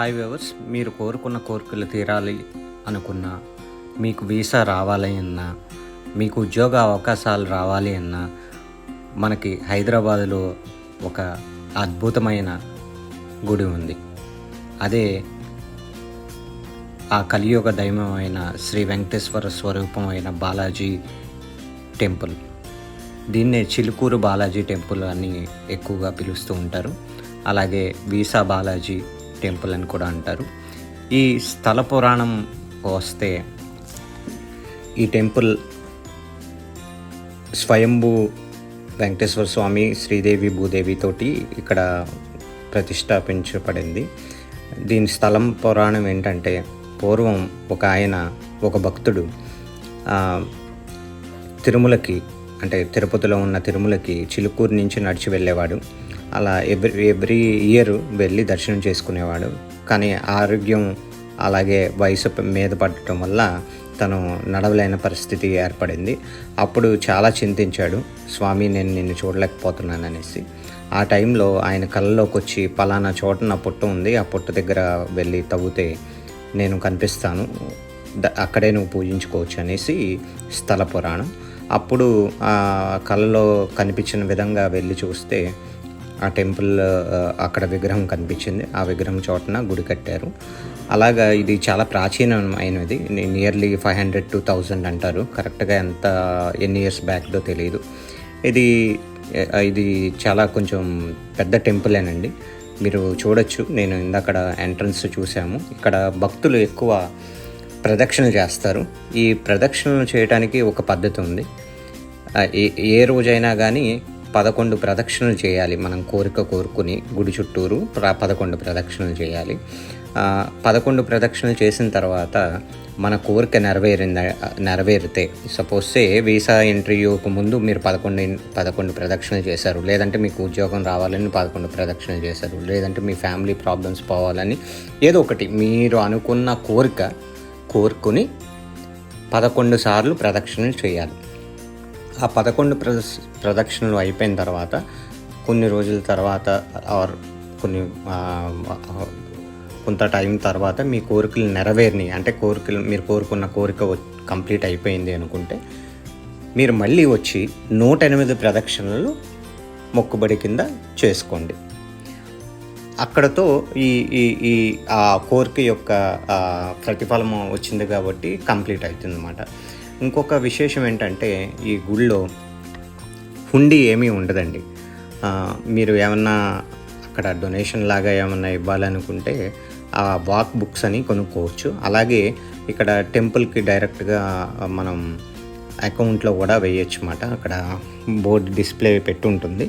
Hi viewers మీరు కోరుకున్న కోరికలు తీరాలి అనుకున్నా మీకు వీసా రావాలి అన్నా మీకు ఉద్యోగ అవకాశాలు రావాలి అన్నా మనకి హైదరాబాదులో ఒక అద్భుతమైన గుడి ఉంది. అదే ఆ కలియుగ దైవమైన శ్రీ వెంకటేశ్వర స్వరూపమైన బాలాజీ టెంపుల్. దీన్నే చిలుకూరు బాలాజీ టెంపుల్ అని ఎక్కువగా పిలుస్తూ ఉంటారు. అలాగే వీసా బాలాజీ టెంపుల్ అని కూడా అంటారు. ఈ స్థల పురాణం వస్తే ఈ టెంపుల్ స్వయంభూ వెంకటేశ్వర స్వామి శ్రీదేవి భూదేవితోటి ఇక్కడ ప్రతిష్టాపించబడింది. దీని స్థలం పురాణం ఏంటంటే పూర్వం ఒక ఆయన ఒక భక్తుడు తిరుమలకి అంటే తిరుపతిలో ఉన్న తిరుమలకి చిలుకూరు నుంచి నడిచి వెళ్ళేవాడు. అలా ఎవ్రీ ఎవ్రీ ఇయర్ వెళ్ళి దర్శనం చేసుకునేవాడు. కానీ ఆరోగ్యం అలాగే వయసు మీద పడటం వల్ల తను నడవలేని పరిస్థితి ఏర్పడింది. అప్పుడు చాలా చింతించాడు. స్వామి నేను నిన్ను చూడలేకపోతున్నాను అనేసి. ఆ టైంలో ఆయన కళ్ళలోకి వచ్చి పలానా చోట నా పుట్ట ఉంది. ఆ పుట్ట దగ్గర వెళ్ళి తవ్వితే నేను కనిపిస్తాను. అక్కడే నువ్వు పూజించుకోవచ్చు అనేసి స్థల పురాణం. అప్పుడు ఆ కళలో కనిపించిన విధంగా వెళ్ళి చూస్తే ఆ టెంపుల్ అక్కడ విగ్రహం కనిపించింది. ఆ విగ్రహం చోటన గుడి కట్టారు. అలాగా ఇది చాలా ప్రాచీనమైనది. Nearly five hundred to thousand అంటారు. కరెక్ట్గా ఎంత ఎన్ని ఇయర్స్ బ్యాక్దో తెలియదు ఇది ఇది చాలా కొంచెం పెద్ద టెంపులేనండి మీరు చూడొచ్చు. నేను ఇందక్కడ ఎంట్రన్స్ చూసాము ఇక్కడ భక్తులు ఎక్కువ ప్రదక్షిణలు చేస్తారు. ఈ ప్రదక్షిణలు చేయడానికి ఒక పద్ధతి ఉంది. ఏ ఏ రోజైనా కానీ పదకొండు ప్రదక్షిణలు చేయాలి. మనం కోరిక కోరుకుని గుడి చుట్టూరు పదకొండు ప్రదక్షిణలు చేయాలి. పదకొండు ప్రదక్షిణలు చేసిన తర్వాత మన కోరిక నెరవేరింద నెరవేరితే సపోజ్ సే వీసా ఇంటర్వ్యూకు ముందు మీరు పదకొండు పదకొండు ప్రదక్షిణలు చేశారు. లేదంటే మీకు ఉద్యోగం రావాలని పదకొండు ప్రదక్షిణలు చేశారు. లేదంటే మీ ఫ్యామిలీ ప్రాబ్లమ్స్ పోవాలని ఏదో ఒకటి మీరు అనుకున్న కోరిక కోరుకుని పదకొండు సార్లు ప్రదక్షిణలు చేయాలి. ఆ పదకొండు ప్రదక్ష ప్రదక్షిణలు అయిపోయిన తర్వాత కొన్ని రోజుల తర్వాత ఆర్ కొన్ని కొంత టైం తర్వాత మీ కోరికలు నెరవేరినాయి. అంటే కోరికలు మీరు కోరుకున్న కోరిక కంప్లీట్ అయిపోయింది అనుకుంటే మీరు మళ్ళీ వచ్చి నూట ఎనిమిది ప్రదక్షిణలు మొక్కుబడి కింద చేసుకోండి. అక్కడతో ఈ ఈ ఈ ఆ కోరిక యొక్క ప్రతిఫలం వచ్చింది కాబట్టి కంప్లీట్ అవుతుంది అన్నమాట ఇంకొక విశేషం ఏంటంటే ఈ గుళ్ళో హుండీ ఏమీ ఉండదండి. మీరు ఏమన్నా అక్కడ డొనేషన్ లాగా ఏమన్నా ఇవ్వాలనుకుంటే ఆ వాక్ బుక్స్ అని కొనుక్కోవచ్చు. అలాగే ఇక్కడ టెంపుల్కి డైరెక్ట్గా మనం అకౌంట్లో కూడా వేయచ్చు అన్నమాట అక్కడ బోర్డు డిస్ప్లే పెట్టి ఉంటుంది.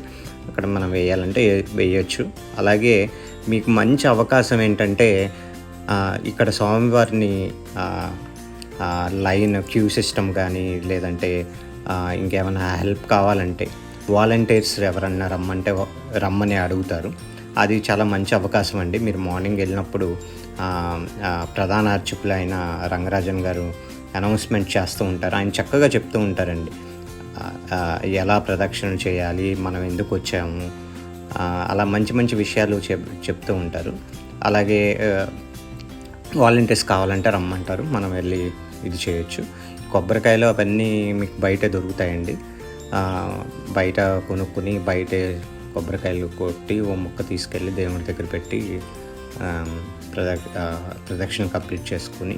అక్కడ మనం వేయాలంటే వేయచ్చు. అలాగే మీకు మంచి అవకాశం ఏంటంటే ఇక్కడ స్వామివారిని లైన్ క్యూ సిస్టమ్ కానీ లేదంటే ఇంకేమైనా హెల్ప్ కావాలంటే వాలంటీర్స్ ఎవరన్నా రమ్మంటే రమ్మని అడుగుతారు. అది చాలా మంచి అవకాశం అండి. మీరు మార్నింగ్ వెళ్ళినప్పుడు ప్రధాన అర్చకులు అయిన రంగరాజన్ గారు అనౌన్స్మెంట్ చేస్తూ ఉంటారు. ఆయన చక్కగా చెప్తూ ఉంటారండి. ఎలా ప్రదక్షిణలు చేయాలి మనం ఎందుకు వచ్చాము అలా మంచి మంచి విషయాలు చెప్ చెప్తూ ఉంటారు. అలాగే వాలంటీర్స్ కావాలంటే రమ్మంటారు. మనం వెళ్ళి ఇది చేయొచ్చు. కొబ్బరికాయలు అవన్నీ మీకు బయట దొరుకుతాయండి. బయట కొనుక్కుని బయట కొబ్బరికాయలు కొట్టి ఓ ముక్క తీసుకెళ్ళి దేవుడి దగ్గర పెట్టి ప్రదక్ష ప్రదక్షిణ కంప్లీట్ చేసుకుని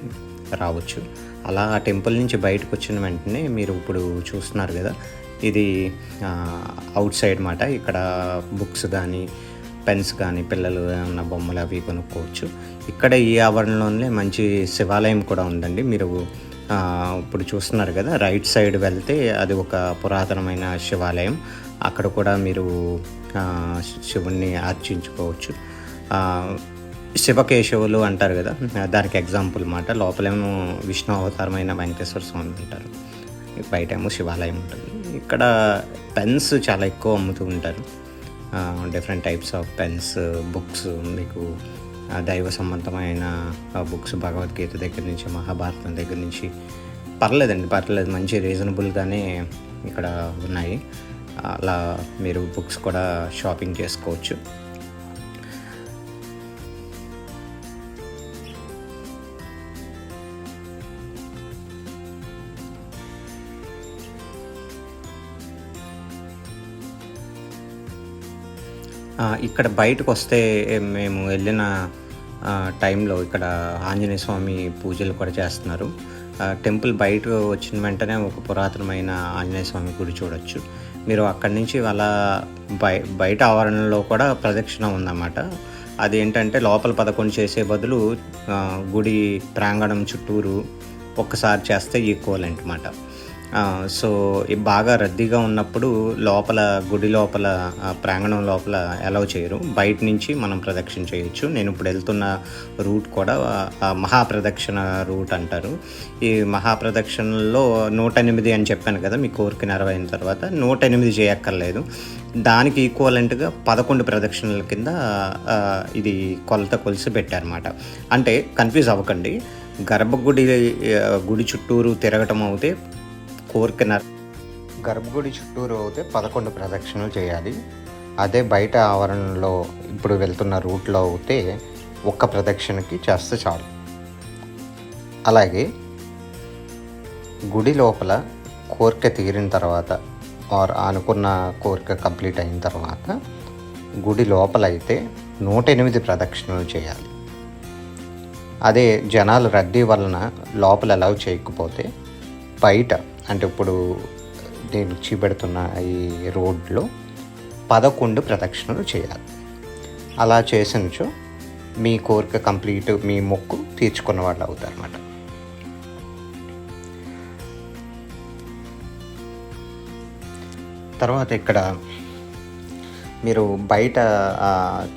రావచ్చు. అలా ఆ టెంపుల్ నుంచి బయటకు వచ్చిన వెంటనే మీరు ఇప్పుడు చూస్తున్నారు కదా ఇది అవుట్ సైడ్ మాట. ఇక్కడ బుక్స్ కానీ పెన్స్ కానీ పిల్లలు ఉన్న బొమ్మలు అవి కొనుక్కోవచ్చు. ఇక్కడ ఈ ఆవరణలోనే మంచి శివాలయం కూడా ఉందండి. మీరు ఇప్పుడు చూస్తున్నారు కదా రైట్ సైడ్ వెళ్తే అది ఒక పురాతనమైన శివాలయం. అక్కడ కూడా మీరు శివుణ్ణి అర్చించుకోవచ్చు శివకేశవులు అంటారు కదా దానికి ఎగ్జాంపుల్ మాట. లోపలేమో విష్ణు అవతారమైన వెంకటేశ్వర స్వామి ఉంటారు బయటేమో శివాలయం ఉంటుంది. ఇక్కడ పెన్స్ చాలా ఎక్కువ అమ్ముతూ ఉంటారు. Different types of pens books మీకు దైవ సంబంధమైన బుక్స్ భగవద్గీత దగ్గర నుంచి మహాభారతం దగ్గర నుంచి. పర్లేదండి పర్లేదు మంచి రీజనబుల్గానే ఇక్కడ ఉన్నాయి. అలా మీరు బుక్స్ కూడా షాపింగ్ చేసుకోవచ్చు. ఇక్కడ బయటకు వస్తే మేము వెళ్ళిన టైంలో ఇక్కడ ఆంజనేయ స్వామి పూజలు కూడా చేస్తున్నారు. టెంపుల్ బయట వచ్చిన వెంటనే ఒక పురాతనమైన ఆంజనేయ స్వామి గుడి చూడొచ్చు. మీరు అక్కడి నుంచి అలా బయ బయట ఆవరణలో కూడా ప్రదక్షిణ ఉందన్నమాట. అదేంటంటే లోపల పదకొండు చేసే బదులు గుడి ప్రాంగణం చుట్టూరు ఒక్కసారి చేస్తే ఈక్వల్ అనమాట సో ఈ బాగా రద్దీగా ఉన్నప్పుడు లోపల గుడి లోపల ప్రాంగణం లోపల అలౌ చేయరు. బయట నుంచి మనం ప్రదక్షిణ చేయొచ్చు. నేను ఇప్పుడు వెళ్తున్న రూట్ కూడా మహాప్రదక్షిణ రూట్ అంటారు. ఈ మహాప్రదక్షిణలో నూట ఎనిమిది అని చెప్పాను కదా మీ కోరిక నెరవైన తర్వాత నూట ఎనిమిది చేయక్కర్లేదు. దానికి ఈక్వలెంట్గా పదకొండు ప్రదక్షిణల కింద ఇది కొలత కొలిసి పెట్టారన్నమాట. అంటే కన్ఫ్యూజ్ అవ్వకండి. గర్భగుడి గుడి చుట్టూరు తిరగటం అవుతే కోరిక గర్భగుడి చుట్టూరు అయితే పదకొండు ప్రదక్షిణలు చేయాలి. అదే బయట ఆవరణలో ఇప్పుడు వెళ్తున్న రూట్లో అయితే ఒక్క ప్రదక్షిణకి చేస్తే చాలు. అలాగే గుడి లోపల కోరిక తీరిన తర్వాత ఆర్ అనుకున్న కోరిక కంప్లీట్ అయిన తర్వాత గుడి లోపల అయితే నూట ఎనిమిది ప్రదక్షిణలు చేయాలి. అదే జనాలు రద్దీ వలన లోపల అలౌ చేయకపోతే బయట అంటే ఇప్పుడు నేను చూపెడుతున్న ఈ రోడ్లో పదకొండు ప్రదక్షిణలు చేయాలి. అలా చేసినచో మీ కోరిక కంప్లీట్ మీ మొక్కు తీర్చుకున్న వాళ్ళు అవుతారు అన్నమాట. తర్వాత ఇక్కడ మీరు బయట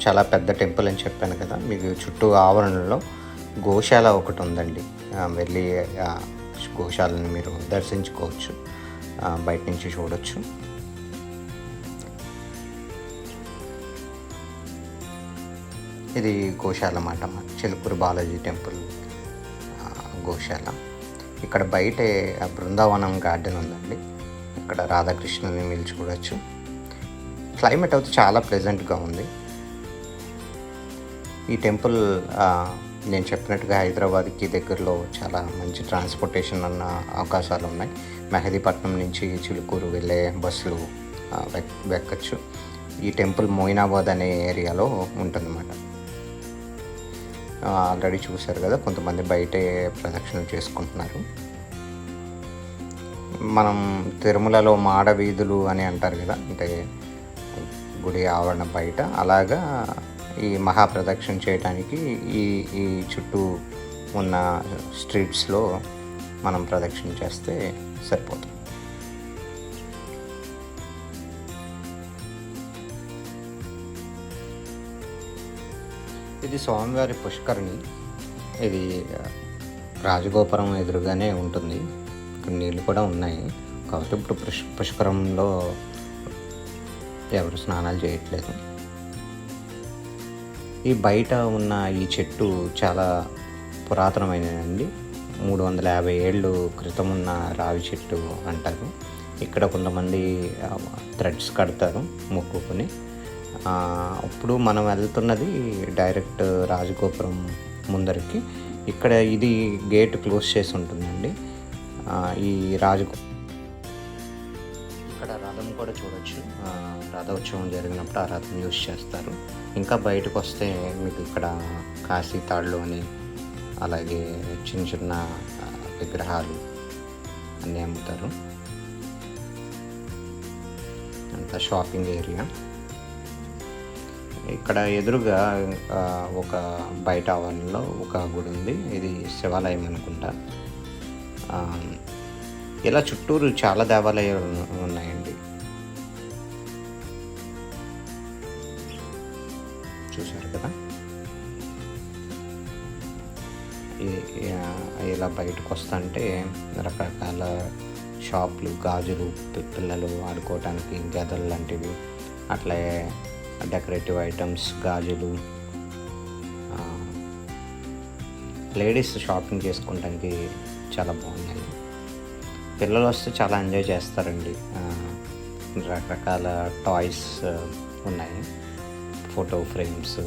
చాలా పెద్ద టెంపుల్ అని చెప్పాను కదా మీకు చుట్టూ ఆవరణలో గోశాల ఒకటి ఉందండి. వెళ్ళి గోశాలను మీరు దర్శించుకోవచ్చు బయట నుంచి చూడొచ్చు. ఇది గోశాల అన్నమాట చిలుకూరు బాలాజీ టెంపుల్ గోశాల. ఇక్కడ బయటే బృందావనం గార్డెన్ ఉందండి. ఇక్కడ రాధాకృష్ణుని మీరు చూడొచ్చు. క్లైమేట్ అయితే చాలా ప్లెజెంట్గా ఉంది. ఈ టెంపుల్ నేను చెప్పినట్టుగా హైదరాబాద్కి దగ్గరలో చాలా మంచి ట్రాన్స్పోర్టేషన్ అన్న అవకాశాలు ఉన్నాయి. మెహదీపట్నం నుంచి చిలుకూరు వెళ్ళే బస్సులు వెక్కచ్చు. ఈ టెంపుల్ మోయినాబాద్ అనే ఏరియాలో ఉంటుందన్నమాట. ఆల్రెడీ చూశారు కదా కొంతమంది బయటే ప్రదక్షిణలు చేసుకుంటున్నారు. మనం తిరుమలలో మాడ వీధులు అని అంటారు కదా అంటే గుడి ఆవరణ బయట. అలాగా ఈ మహాప్రదక్షిణ చేయడానికి ఈ ఈ చుట్టూ ఉన్న స్ట్రీట్స్లో మనం ప్రదక్షిణ చేస్తే సరిపోతుంది. ఇది స్వామివారి పుష్కరిణి. ఇది రాజగోపురం ఎదురుగానే ఉంటుంది. ఇక్కడ నీళ్ళు కూడా ఉన్నాయి. కాబట్టి ఇప్పుడు పుష్ పుష్కరంలో ఎవరు స్నానాలు చేయట్లేదు. ఈ బయట ఉన్న ఈ చెట్టు చాలా పురాతనమైనదండి. మూడు వందల యాభై ఏళ్ళు క్రితం ఉన్న రావి చెట్టు అంటారు. ఇక్కడ కొంతమంది థ్రెడ్స్ కడతారు మొక్కుకొని. ఇప్పుడు మనం వెళ్తున్నది డైరెక్ట్ రాజగోపురం ముందరికి. ఇక్కడ ఇది గేట్ క్లోజ్ చేసి ఉంటుందండి. ఈ రాజగో రథం కూడా చూడొచ్చు. రథ రథోత్సవం జరిగినప్పుడు ఆ రథం యూజ్ చేస్తారు. ఇంకా బయటకు వస్తే మీకు ఇక్కడ కాశీ తాళ్ళు అని అలాగే చిన్న చిన్న విగ్రహాలు అన్నీ అమ్ముతారు. అంతా షాపింగ్ ఏరియా. ఇక్కడ ఎదురుగా ఒక బయట ఆవరణలో ఒక గుడి ఉంది. ఇది శివాలయం అనుకుంటా. ఇలా చుట్టూరు చాలా దేవాలయాలు ఉన్నాయండి చూశారు కదా? ఈ- ఇలా బయటకు వస్తుంటే రకరకాల షాపులు గాజులు పిల్లలు ఆడుకోవటానికి గదలు లాంటివి అట్లే డెకరేటివ్ ఐటమ్స్ గాజులు లేడీస్ షాపింగ్ చేసుకోవడానికి చాలా బాగున్నాయి. పిల్లలు వస్తే చాలా ఎంజాయ్ చేస్తారండి. రకరకాల టాయ్స్ ఉన్నాయి. ఫోటో ఫ్రేమ్స్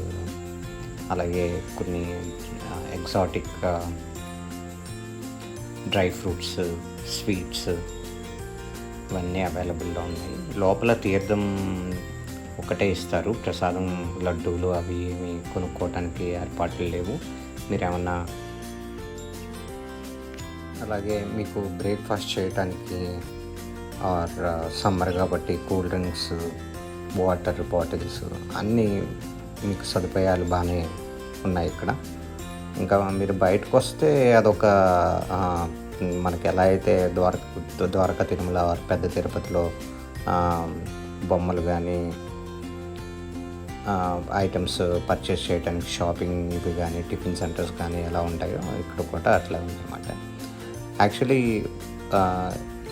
అలాగే కొన్ని ఎగ్జాటిక్ డ్రై ఫ్రూట్స్ స్వీట్స్ ఇవన్నీ అవైలబుల్గా ఉన్నాయి. లోపల తీర్థం ఒకటే ఇస్తారు. ప్రసాదం లడ్డూలు అవి ఏమి కొనుక్కోవటానికి ఏర్పాట్లు లేవు. మీరేమన్నా అలాగే మీకు బ్రేక్ఫాస్ట్ చేయడానికి ఆర్ సమ్మర్ కాబట్టి కూల్ డ్రింక్స్ వాటర్ బాటిల్స్ అన్నీ మీకు సదుపాయాలు బాగానే ఉన్నాయి ఇక్కడ. ఇంకా మీరు బయటకు వస్తే అదొక మనకి ఎలా అయితే ద్వారక ద్వారకా తిరుమల పెద్ద తిరుపతిలో బొమ్మలు కానీ ఐటమ్స్ పర్చేస్ చేయడానికి షాపింగ్ ఇవి కానీ టిఫిన్ సెంటర్స్ కానీ ఎలా ఉంటాయో ఇక్కడ కూడా అట్లా ఉందన్నమాట. యాక్చువల్లీ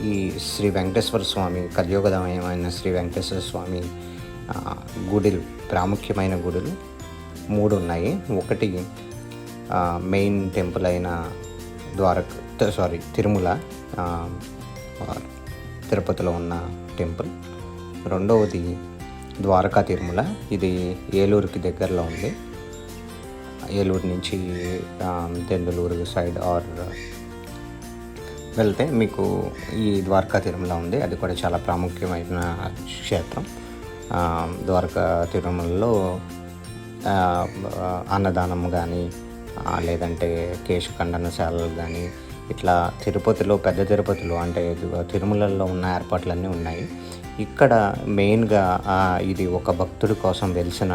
ఈ శ్రీ వెంకటేశ్వర స్వామి కలియుగదమయమైన శ్రీ వెంకటేశ్వర స్వామి ఆ, గుడులు ప్రాముఖ్యమైన గుడులు మూడు ఉన్నాయి. ఒకటి మెయిన్ టెంపుల్ అయిన ద్వారక సారీ తిరుమల తిరుపతిలో ఉన్న టెంపుల్. రెండవది ద్వారకా తిరుమల. ఇది ఏలూరుకి దగ్గరలో ఉంది. ఏలూరు నుంచి ఆ, దెందులూరు సైడ్ ఆర్ వెళ్తే మీకు ఈ ద్వారకా తిరుమల ఉంది. అది కూడా చాలా ప్రాముఖ్యమైన క్షేత్రం. ద్వారకా తిరుమలలో అన్నదానం కానీ లేదంటే కేశఖండనశాలలు కానీ ఇట్లా తిరుపతిలో పెద్ద తిరుపతిలో అంటే తిరుమలలో ఉన్న ఏర్పాట్లన్నీ ఉన్నాయి. ఇక్కడ మెయిన్గా ఇది ఒక భక్తుడి కోసం వెలిసిన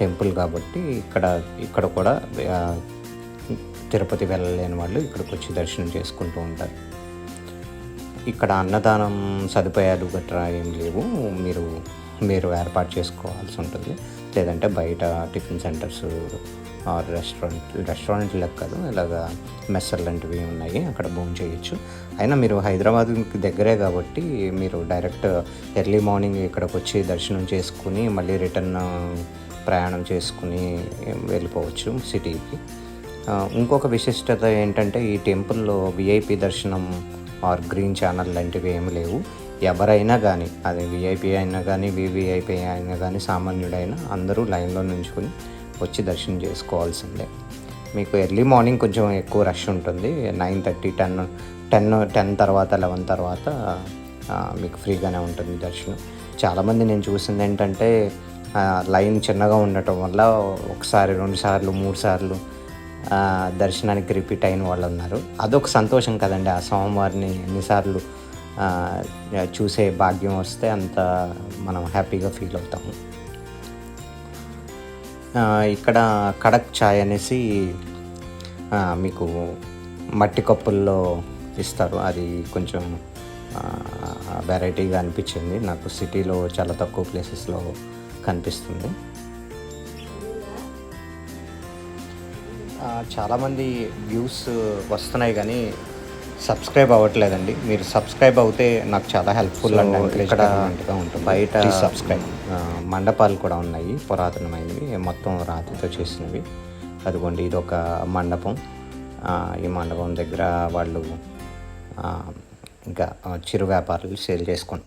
టెంపుల్ కాబట్టి ఇక్కడ ఇక్కడ కూడా తిరుపతి వెళ్ళలేని వాళ్ళు ఇక్కడికి వచ్చి దర్శనం చేసుకుంటూ ఉంటారు. ఇక్కడ అన్నదానం సదుపాయాలు గట్రా ఏం లేవు. మీరు మీరు ఏర్పాటు చేసుకోవాల్సి ఉంటుంది. లేదంటే బయట tiffin centres or restaurant restaurant లెక్కదు ఇలాగా మెస్సర్ లాంటివి ఉన్నాయి. అక్కడ భోజనం చేయొచ్చు. అయినా మీరు హైదరాబాద్కి దగ్గరే కాబట్టి మీరు డైరెక్ట్ ఎర్లీ మార్నింగ్ ఇక్కడికి వచ్చి దర్శనం చేసుకుని మళ్ళీ రిటర్న్ ప్రయాణం చేసుకుని వెళ్ళిపోవచ్చు సిటీకి. ఇంకొక విశిష్టత ఏంటంటే ఈ టెంపుల్లో విఐపి దర్శనం ఆర్ గ్రీన్ ఛానల్ లాంటివి ఏమి లేవు. ఎవరైనా కానీ అది విఐపి అయినా కానీ వివిఐపి అయినా కానీ సామాన్యుడైనా అందరూ లైన్లో నుంచుకుని వచ్చి దర్శనం చేసుకోవాల్సిందే. మీకు ఎర్లీ మార్నింగ్ కొంచెం ఎక్కువ రష్ ఉంటుంది. Nine thirty ten ten ten తర్వాత లెవెన్ తర్వాత మీకు ఫ్రీగానే ఉంటుంది దర్శనం. చాలామంది నేను చూసింది ఏంటంటే లైన్ చిన్నగా ఉండటం వల్ల ఒకసారి రెండు సార్లు మూడు సార్లు దర్శనానికి రిపీట్ అయిన వాళ్ళు ఉన్నారు. అదొక సంతోషం కదండి. ఆ స్వామివారిని ఎన్నిసార్లు చూసే భాగ్యం వస్తే అంత మనం హ్యాపీగా ఫీల్ అవుతాము. ఇక్కడ కడక్ చాయ్ అనేసి మీకు మట్టి కప్పుల్లో ఇస్తారు. అది కొంచెం వెరైటీగా అనిపించింది. నాకు సిటీలో చాలా తక్కువ ప్లేసెస్లో కనిపిస్తుంది. చాలామంది వ్యూస్ వస్తున్నాయి కానీ సబ్స్క్రైబ్ అవ్వట్లేదండి. మీరు సబ్స్క్రైబ్ అవుతే నాకు చాలా హెల్ప్ఫుల్ అండ్ ఎంకరేజ్మెంట్గా ఉంటుంది. బయట సబ్స్క్రైబ్ మండపాలు కూడా ఉన్నాయి పురాతనమైనవి మొత్తం రాతితో చేసినవి. అదిగోండి ఇది ఒక మండపం ఈ మండపం దగ్గర వాళ్ళు ఇంకా చిరు వ్యాపారులు సేల్ చేసుకుంటారు